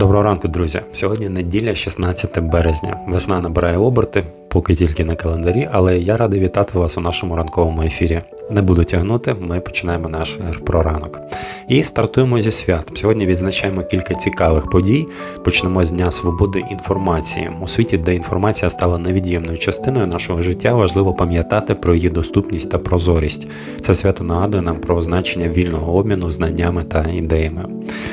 Доброго ранку, друзі. Сьогодні неділя, 16 березня. Весна набирає оберти, поки тільки на календарі, але я радий вітати вас у нашому ранковому ефірі. Не буду тягнути, ми починаємо наш про ранок. І стартуємо зі свят. Сьогодні відзначаємо кілька цікавих подій. Почнемо з Дня свободи інформації. У світі, де інформація стала невід'ємною частиною нашого життя, важливо пам'ятати про її доступність та прозорість. Це свято нагадує нам про значення вільного обміну знаннями та ідеями.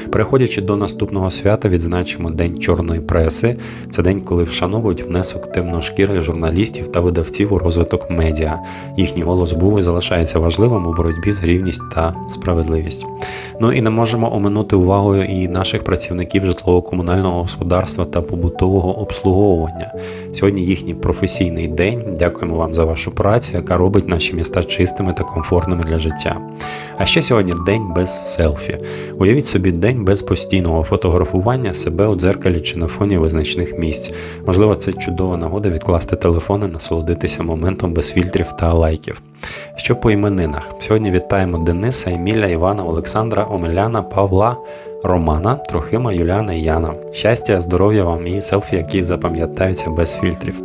Переходячи до наступного свята, відзначимо День чорної преси. Це день, коли вшановують внесок темношкірих журналістів та видавців у розвиток медіа. Їхній голос був і залишається важливим у боротьбі з рівність та справедливість. Ну і не можемо оминути увагою і наших працівників житлово-комунального господарства та побутового обслуговування. Сьогодні їхній професійний день. Дякуємо вам за вашу працю, яка робить наші міста чистими та комфортними для життя. А ще сьогодні день без селфі. Уявіть собі день без постійного фотографування себе у дзеркалі чи на фоні визначних місць. Можливо, це чудова нагода відкласти телефон і насолодитися моментом без фільтрів та лайків. Що по іменинах? Сьогодні вітаємо Дениса, Еміля, Івана, Олександра, Омеляна, Павла, Романа, Трохима, Юліана і Яна. Щастя, здоров'я вам і селфі, які запам'ятаються без фільтрів.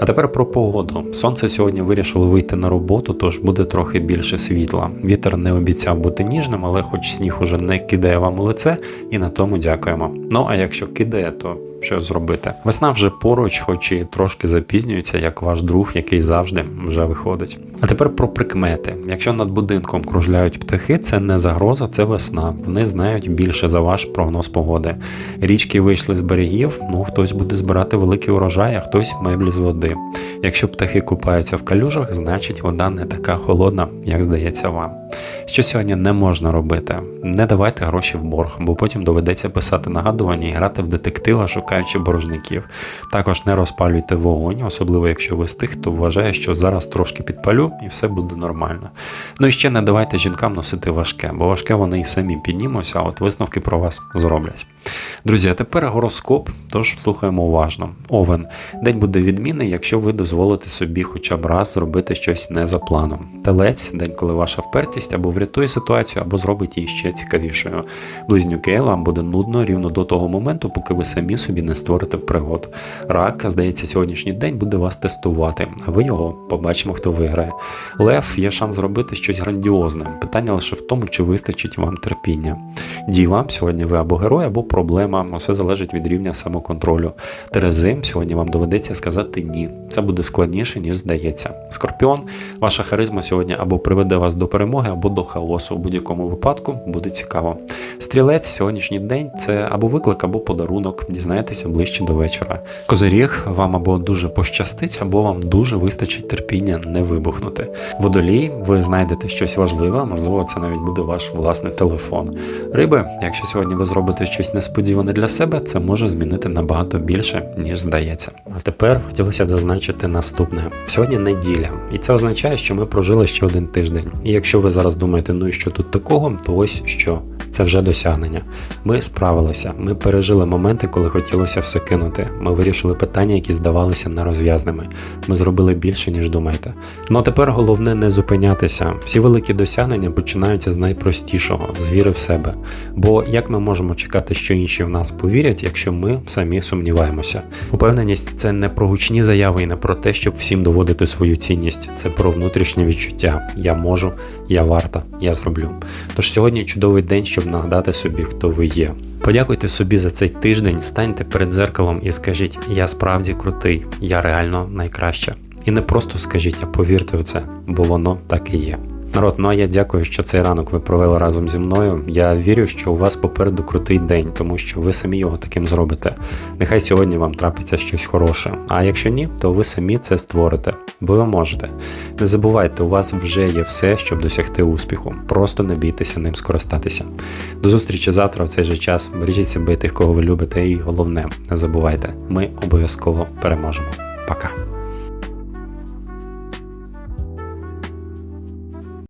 А тепер про погоду. Сонце сьогодні вирішило вийти на роботу, тож буде трохи більше світла. Вітер не обіцяв бути ніжним, але хоч сніг уже не кидає вам у лице, і на тому дякуємо. Ну а якщо кидає, то що зробити? Весна вже поруч, хоч і трошки запізнюється, як ваш друг, який завжди вже виходить. А тепер про прикмети. Якщо над будинком кружляють птахи, це не загроза, це весна. Вони знають більше за ваш прогноз погоди. Річки вийшли з берегів, ну хтось буде збирати великий урожай, а хтось меблі з води. Якщо птахи купаються в калюжах, значить вода не така холодна, як здається вам. Що сьогодні не можна робити? Не давайте гроші в борг, бо потім доведеться писати нагадування і грати в детектива, шукаючи боржників. Також не розпалюйте вогонь, особливо якщо ви з тих, хто вважає, що зараз трошки підпалю і все буде нормально. Ну і ще не давайте жінкам носити важке, бо важке вони і самі піднімуться, а от висновки про вас зроблять. Друзі, а тепер гороскоп, тож слухаємо уважно. Овен. День буде відмінний, якщо ви дозволите собі хоча б раз зробити щось не за планом. Телець день, коли ваша впертість або врятує ситуацію, або зробить її ще цікавішою. Близнюки вам буде нудно рівно до того моменту, поки ви самі собі не створите пригод. Рак, здається, сьогоднішній день буде вас тестувати, а ви його побачимо, хто виграє. Лев є шанс зробити щось грандіозне. Питання лише в тому, чи вистачить вам терпіння. Діва, сьогодні ви або герой, або проблема. Усе залежить від рівня самоконтролю. Терези, сьогодні вам доведеться сказати ні. Це буде складніше, ніж здається. Скорпіон, ваша харизма сьогодні або приведе вас до перемоги, або до хаосу. У будь-якому випадку буде цікаво. Стрілець, сьогоднішній день це або виклик, або подарунок. Дізнаєтеся ближче до вечора. Козиріг, вам або дуже пощастить, або вам дуже вистачить терпіння не вибухнути. Водолій, ви знайдете щось важливе, можливо, це навіть буде ваш власний телефон. Риби, якщо сьогодні ви зробите щось несподіване для себе, це може змінити набагато більше, ніж здається. А тепер хотілося б зазначити наступне: сьогодні неділя, і це означає, що ми прожили ще один тиждень. І якщо ви зараз думаєте, ну і що тут такого, то ось що. Це вже досягнення. Ми справилися, ми пережили моменти, коли хотілося все кинути. Ми вирішили питання, які здавалися нерозв'язними. Ми зробили більше, ніж думаєте. Ну а тепер головне не зупинятися. Всі великі досягнення починаються з найпростішого з віри в себе. Бо як ми можемо чекати, що інші в нас повірять, якщо ми самі сумніваємося? Упевненість це не про гучні заяви і не про те, щоб всім доводити свою цінність. Це про внутрішнє відчуття. Я можу, я варта, я зроблю. Тож сьогодні чудовий день, щоб нагадати собі, хто ви є. Подякуйте собі за цей тиждень, станьте перед дзеркалом і скажіть: Я справді крутий, я реально найкраща. І не просто скажіть, а повірте в це, бо воно так і є. Народ, ну а я дякую, що цей ранок ви провели разом зі мною. Я вірю, що у вас попереду крутий день, тому що ви самі його таким зробите. Нехай сьогодні вам трапиться щось хороше. А якщо ні, то ви самі це створите, бо ви можете. Не забувайте, у вас вже є все, щоб досягти успіху. Просто не бійтеся ним скористатися. До зустрічі завтра в цей же час. Бережіть себе тих, кого ви любите, і головне, не забувайте, ми обов'язково переможемо. Пока.